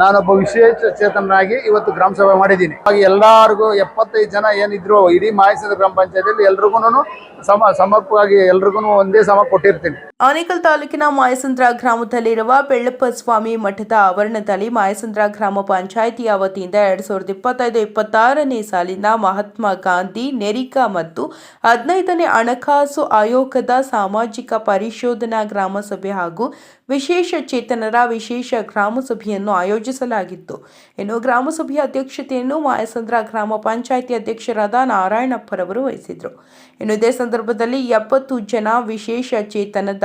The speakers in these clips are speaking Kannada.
ನಾನೊಬ್ಬ ವಿಶೇಷ ಚೇತನನಾಗಿ ಇವತ್ತು ಗ್ರಾಮ ಸಭೆ ಮಾಡಿದ್ದೀನಿ. ಹಾಗೆ ಎಲ್ಲರಿಗೂ ಎಪ್ಪತ್ತೈದು ಜನ ಏನಿದ್ರು ಇಡೀ ಮಾಯಸದ ಗ್ರಾಮ ಪಂಚಾಯತಿಯಲ್ಲಿ ಎಲ್ರಿಗೂ ಸಮ ಸಮರ್ಪವಾಗಿ ಎಲ್ರಿಗೂ ಒಂದೇ ಸಮ ಕೊಟ್ಟಿರ್ತೀನಿ. ಆನೇಕಲ್ ತಾಲೂಕಿನ ಮಾಯಸಂದ್ರ ಗ್ರಾಮದಲ್ಲಿರುವ ಬೆಳ್ಳಪ್ಪ ಸ್ವಾಮಿ ಮಠದ ಆವರಣದಲ್ಲಿ ಮಾಯಸಂದ್ರ ಗ್ರಾಮ ಪಂಚಾಯಿತಿಯ ವತಿಯಿಂದ ಎರಡ್ ಸಾವಿರದ ಇಪ್ಪತ್ತೈದು, ಇಪ್ಪತ್ತಾರನೇ ಸಾಲಿನ ಮಹಾತ್ಮ ಗಾಂಧಿ ನೆರಿಕಾ ಮತ್ತು ಹದಿನೈದನೇ ಹಣಕಾಸು ಆಯೋಗದ ಸಾಮಾಜಿಕ ಪರಿಶೋಧನಾ ಗ್ರಾಮ ಸಭೆ ಹಾಗೂ ವಿಶೇಷ ಚೇತನರ ವಿಶೇಷ ಗ್ರಾಮ ಸಭೆಯನ್ನು ಆಯೋಜಿಸಲಾಗಿತ್ತು. ಇನ್ನು ಗ್ರಾಮ ಸಭೆಯ ಅಧ್ಯಕ್ಷತೆಯನ್ನು ಮಾಯಸಂದ್ರ ಗ್ರಾಮ ಪಂಚಾಯಿತಿ ಅಧ್ಯಕ್ಷರಾದ ನಾರಾಯಣಪ್ಪರವರು ವಹಿಸಿದರು. ಇನ್ನು ಇದೇ ಸಂದರ್ಭದಲ್ಲಿ ಎಪ್ಪತ್ತು ಜನ ವಿಶೇಷ ಚೇತನದ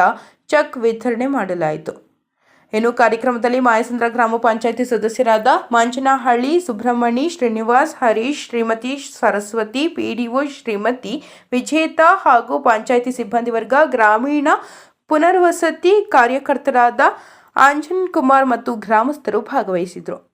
ಚೆಕ್ ವಿತರಣೆ ಮಾಡಲಾಯಿತು. ಇನ್ನು ಕಾರ್ಯಕ್ರಮದಲ್ಲಿ ಮಾಯಸಂದ್ರ ಗ್ರಾಮ ಪಂಚಾಯಿತಿ ಸದಸ್ಯರಾದ ಮಂಜನಹಳ್ಳಿ ಸುಬ್ರಹ್ಮಣಿ ಶ್ರೀನಿವಾಸ್, ಹರೀಶ್, ಶ್ರೀಮತಿ ಸರಸ್ವತಿ ಪಿಡಿಒ ಶ್ರೀಮತಿ ವಿಜೇತಾ ಹಾಗೂ ಪಂಚಾಯಿತಿ ಸಿಬ್ಬಂದಿ ವರ್ಗ, ಗ್ರಾಮೀಣ ಪುನರ್ವಸತಿ ಕಾರ್ಯಕರ್ತರಾದ ಆಂಜನ್ ಕುಮಾರ್ ಮತ್ತು ಗ್ರಾಮಸ್ಥರು ಭಾಗವಹಿಸಿದರು.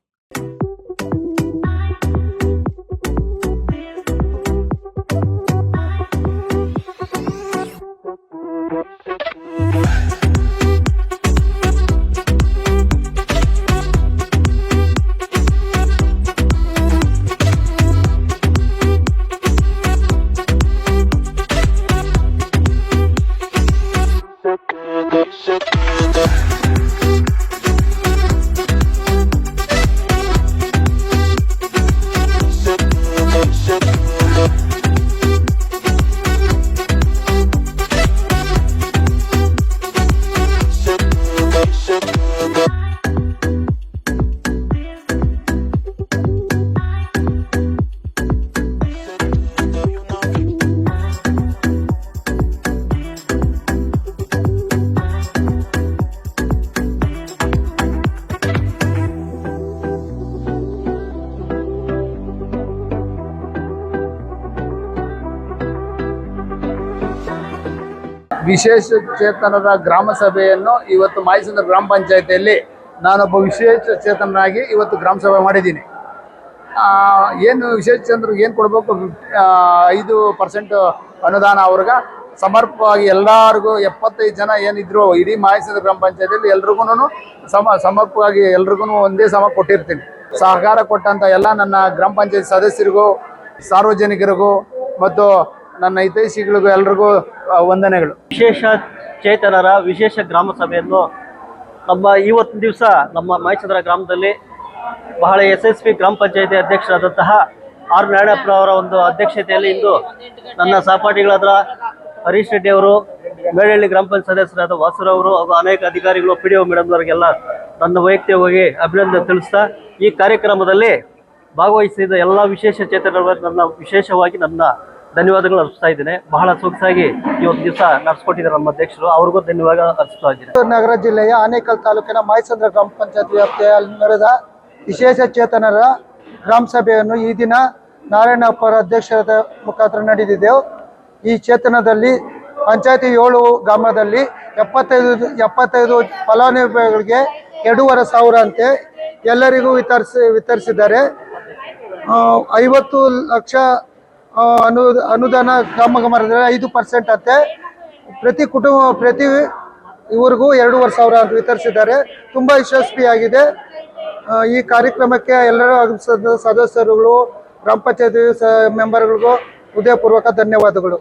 ವಿಶೇಷ ಚೇತನರ ಗ್ರಾಮ ಸಭೆಯನ್ನು ಇವತ್ತು ಮಾಯಸಂದ್ರ ಗ್ರಾಮ ಪಂಚಾಯತಿಯಲ್ಲಿ ನಾನೊಬ್ಬ ವಿಶೇಷ ಚೇತನರಾಗಿ ಇವತ್ತು ಗ್ರಾಮ ಸಭೆ ಮಾಡಿದ್ದೀನಿ. ಏನು ವಿಶೇಷ ಚೇತನರಿಗೆ ಏನು ಕೊಡಬೇಕು? ಐದು ಪರ್ಸೆಂಟ್ ಅನುದಾನ ಅವ್ರಿಗೆ. ಸಮರ್ಪವಾಗಿ ಎಲ್ಲರಿಗೂ ಎಪ್ಪತ್ತೈದು ಜನ ಏನಿದ್ರು ಇಡೀ ಮಾಯಸಂದ್ರ ಗ್ರಾಮ ಪಂಚಾಯತಿಯಲ್ಲಿ ಎಲ್ರಿಗೂ ಸಮ, ಸಮರ್ಪವಾಗಿ ಎಲ್ರಿಗೂ ಒಂದೇ ಸಮ ಕೊಟ್ಟಿರ್ತೀನಿ. ಸಹಕಾರ ಕೊಟ್ಟಂಥ ಎಲ್ಲ ನನ್ನ ಗ್ರಾಮ ಪಂಚಾಯತ್ ಸದಸ್ಯರಿಗೂ, ಸಾರ್ವಜನಿಕರಿಗೂ ಮತ್ತು ನನ್ನ ಹಿತೈಷಿಗಳಿಗೂ ಎಲ್ರಿಗೂ ವಂದನೆಗಳು. ವಿಶೇಷ ಚೇತನರ ವಿಶೇಷ ಗ್ರಾಮ ಸಭೆಯನ್ನು ನಮ್ಮ ಇವತ್ತಿನ ದಿವಸ ನಮ್ಮ ಮಾಯಚಂದ್ರ ಗ್ರಾಮದಲ್ಲಿ ಬಹಳ ಯಶಸ್ವಿ ಗ್ರಾಮ ಪಂಚಾಯತಿ ಅಧ್ಯಕ್ಷರಾದಂತಹ ಆರ್ ನಾರಾಯಣಪ್ಪನವರ ಒಂದು ಅಧ್ಯಕ್ಷತೆಯಲ್ಲಿ ಇಂದು ನನ್ನ ಸಹಪಾಠಿಗಳಾದ ಹರೀಶ್ ರೆಡ್ಡಿ ಅವರು ಮೇಳಹಳ್ಳಿ ಗ್ರಾಮ ಪಂಚಾಯತ್ ಸದಸ್ಯರಾದ ವಾಸುರವರು ಹಾಗೂ ಅನೇಕ ಅಧಿಕಾರಿಗಳು ಪಿ ಡಿ ಒ ಮೇಡಮ್ನವರಿಗೆಲ್ಲ ನನ್ನ ವೈಯಕ್ತಿಕವಾಗಿ ಅಭಿನಂದನೆ ತಿಳಿಸ್ತಾ, ಈ ಕಾರ್ಯಕ್ರಮದಲ್ಲಿ ಭಾಗವಹಿಸಿದ ಎಲ್ಲ ವಿಶೇಷ ಚೇತನರು ನನ್ನ ವಿಶೇಷವಾಗಿ ನನ್ನ ಧನ್ಯವಾದಗಳು ಅರ್ಪಿಸ್ತಾ ಇದ್ದೇನೆ. ಬಹಳ ಸೊಗಸಾಗಿ ಇವತ್ತು ದಿವಸ ನಡೆಸ್ಕೊಟ್ಟಿದ್ದಾರೆ ನಮ್ಮ ಅಧ್ಯಕ್ಷರು. ಅವ್ರಿಗೂ ಧನ್ಯವಾದ ಅರ್ಪಿಸ್ತಾ ಇದ್ದೀನಿ. ನಗರ ಜಿಲ್ಲೆಯ ಆನೇಕಲ್ ತಾಲೂಕಿನ ಮಾಯಸಂದ್ರ ಗ್ರಾಮ ಪಂಚಾಯತ್ ವ್ಯಾಪ್ತಿಯಲ್ಲಿ ನಡೆದ ವಿಶೇಷ ಚೇತನರ ಗ್ರಾಮ ಸಭೆಯನ್ನು ಈ ದಿನ ನಾರಾಯಣಪ್ಪರ ಅಧ್ಯಕ್ಷರ ಮುಖಾಂತರ ನಡೆದಿದ್ದೆವು ಈ ಚೇತನದಲ್ಲಿ ಪಂಚಾಯತಿ ಏಳು ಗ್ರಾಮದಲ್ಲಿ ಎಪ್ಪತ್ತೈದು ಎಪ್ಪತ್ತೈದು ಫಲಾನುಭವಿಗಳಿಗೆ ಎರಡೂವರೆ ಸಾವಿರ ಅಂತೆ ಎಲ್ಲರಿಗೂ ವಿತರಿಸಿ, ವಿತರಿಸಿದ್ದಾರೆ. ಐವತ್ತು ಲಕ್ಷ ಅನು, ಅನುದಾನ ಕಾಮಗಾರಿ ಮಾಡಿದ್ರೆ ಐದು ಪರ್ಸೆಂಟ್ ಅಂತೆ. ಪ್ರತಿ ಕುಟುಂಬ, ಪ್ರತಿ ಇವರಿಗೂ ಎರಡೂವರೆ ಸಾವಿರ ಅಂತ ವಿತರಿಸಿದ್ದಾರೆ. ತುಂಬ ಯಶಸ್ವಿಯಾಗಿದೆ. ಈ ಕಾರ್ಯಕ್ರಮಕ್ಕೆ ಎಲ್ಲರೂ ಸದಸ್ಯರುಗಳು, ಗ್ರಾಮ ಪಂಚಾಯತಿ ಮೆಂಬರ್ಗಳಿಗೂ ಹೃದಯಪೂರ್ವಕ ಧನ್ಯವಾದಗಳು.